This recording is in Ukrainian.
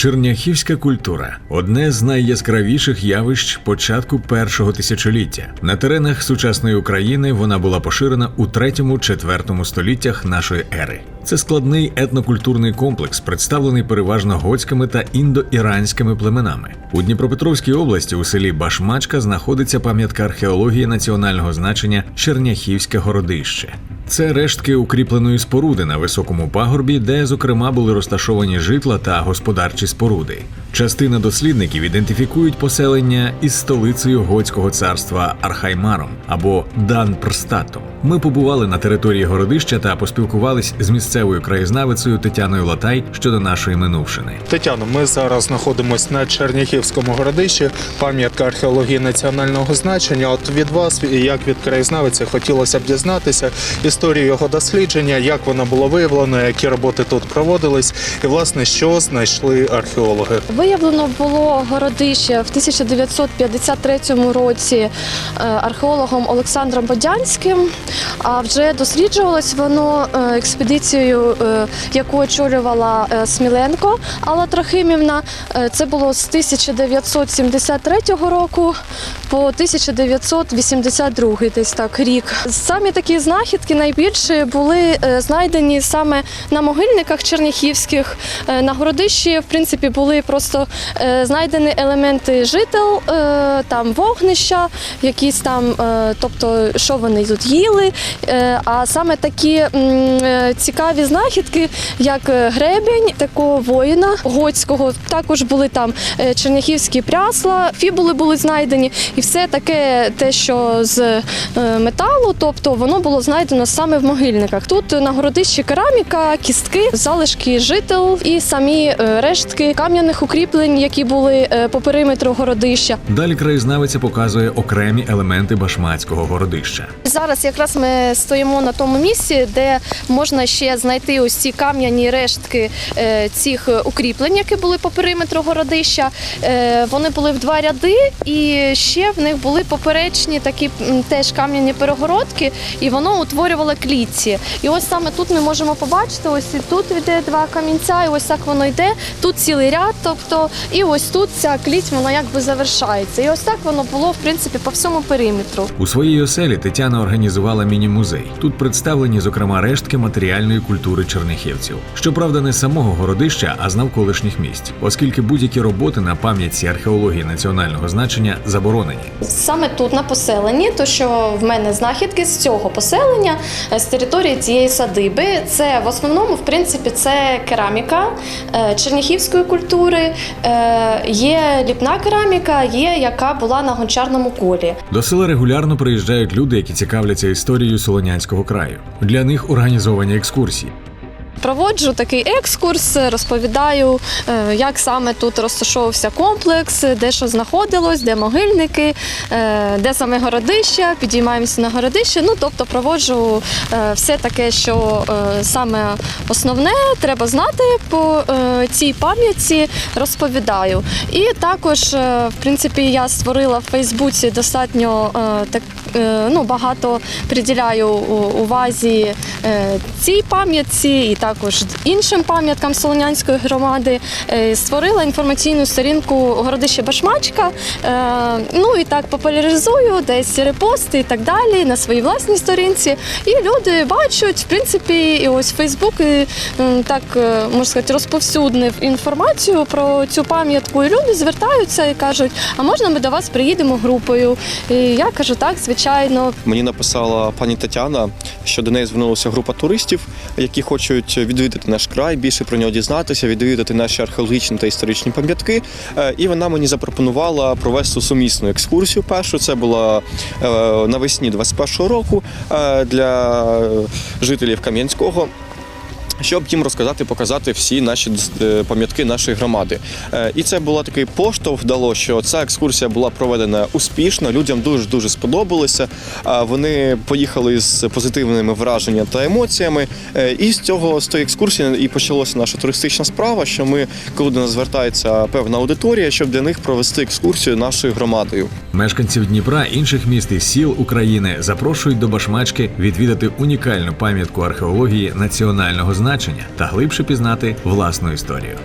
Черняхівська культура одне з найяскравіших явищ початку першого тисячоліття. На теренах сучасної України вона була поширена у 3-4 століттях нашої ери. Це складний етнокультурний комплекс, представлений переважно готськими та індоіранськими племенами. У Дніпропетровській області у селі Башмачка знаходиться пам'ятка археології національного значення Черняхівське городище. Це рештки укріпленої споруди на високому пагорбі, де, зокрема, були розташовані житла та господарчі споруди. Частина дослідників ідентифікують поселення із столицею готського царства Архаймаром або Данпрстатом. Ми побували на території городища та поспілкувались з місцевою краєзнавицею Тетяною Латай щодо нашої минувшини. Тетяно, ми зараз знаходимося на Черніхівському городищі, пам'ятка археології національного значення. От від вас, як від краєзнавиці, хотілося б дізнатися історію його дослідження, як воно було виявлено, які роботи тут проводились, і власне що знайшли археологи. Виявлено було городище в 1953 році е, археологом Олександром Бодянським. А вже досліджувалось воно е, експедицією, е, яку очолювала Сміленко Алла Трохимівна. Це було з 1973 року по 1982 десь так рік. Самі такі знахідки найбільше були е, знайдені саме на могильниках черніхівських. Е, На городищі, в принципі, були просто е, знайдені елементи жител, там вогнища, якісь там, тобто, що вони тут їли. А саме такі цікаві знахідки, як гребень такого воїна готського, також були там черняхівські прясла, фібули були знайдені, і все таке, те, що з металу, тобто воно було знайдено саме в могильниках. Тут на городищі кераміка, кістки, залишки жител і самі е, рештки кам'яних укріплень, які були е, по периметру городища. Далі краєзнавиця показує окремі елементи башмацького городища. Зараз якраз ми стоїмо на тому місці, де можна ще знайти ось ці кам'яні рештки е, цих укріплень, які були по периметру городища. Вони були в два ряди, і ще в них були поперечні такі теж кам'яні перегородки, і воно утворювало клітці. І ось саме тут ми можемо побачити, ось і тут йде два камінця, і ось так воно йде. Тут цілий ряд, тобто, і ось тут ця кліть, вона якби завершається. І ось так воно було в принципі по всьому периметру. У своїй оселі Тетяна організувала міні-музей. Тут представлені, зокрема, рештки матеріальної культури чернихівців. Щоправда, не самого городища, а з навколишніх місць, оскільки будь-які роботи на пам'ятці археології національного значення заборонені. Саме тут на поселенні, то що в мене знахідки з цього поселення, з території цієї садиби, це в основному, в принципі, це кераміка е, черніхівської культури. е, Є ліпна кераміка, є яка була на гончарному колі. До села регулярно приїжджають люди, які цікавляться історією Солонянського краю. Для них організовані екскурсії. Проводжу такий екскурс, розповідаю, е, як саме тут розташовувався комплекс, де що знаходилось, де могильники, е, де саме городище, підіймаємося на городище. Ну, тобто проводжу е, все таке, що саме основне треба знати по цій пам'ятці, розповідаю. І також, в принципі, я створила в Фейсбуці достатньо так, ну, багато приділяю увазі е, цій пам'ятці і також іншим пам'яткам Солонянської громади. Е, Створила інформаційну сторінку Городище Башмачка. Е, Ну і так популяризую, десь репости і так далі на своїй власній сторінці. І люди бачать, в принципі, і ось Фейсбук так е, можна сказати, розповсюднив інформацію про цю пам'ятку. І люди звертаються і кажуть, а можна ми до вас приїдемо групою? І я кажу, так, звичайно. Мені написала пані Тетяна, що до неї звернулася група туристів, які хочуть відвідати наш край, більше про нього дізнатися, відвідати наші археологічні та історичні пам'ятки. Е, І вона мені запропонувала провести сумісну екскурсію. Першу це була е, навесні 21-го року е, для жителів Кам'янського. Щоб їм розказати, показати всі наші е, пам'ятки нашої громади. Е, І це була такий поштовх дало, що ця екскурсія була проведена успішно. Людям дуже дуже сподобалося. Вони поїхали з позитивними враженнями та емоціями. Е, І з цього з тої екскурсії і почалася наша туристична справа. Що ми, коли до нас звертається певна аудиторія, щоб для них провести екскурсію нашою громадою. Мешканців Дніпра, інших міст і сіл України запрошують до Башмачки відвідати унікальну пам'ятку археології національного значення та глибше пізнати власну історію.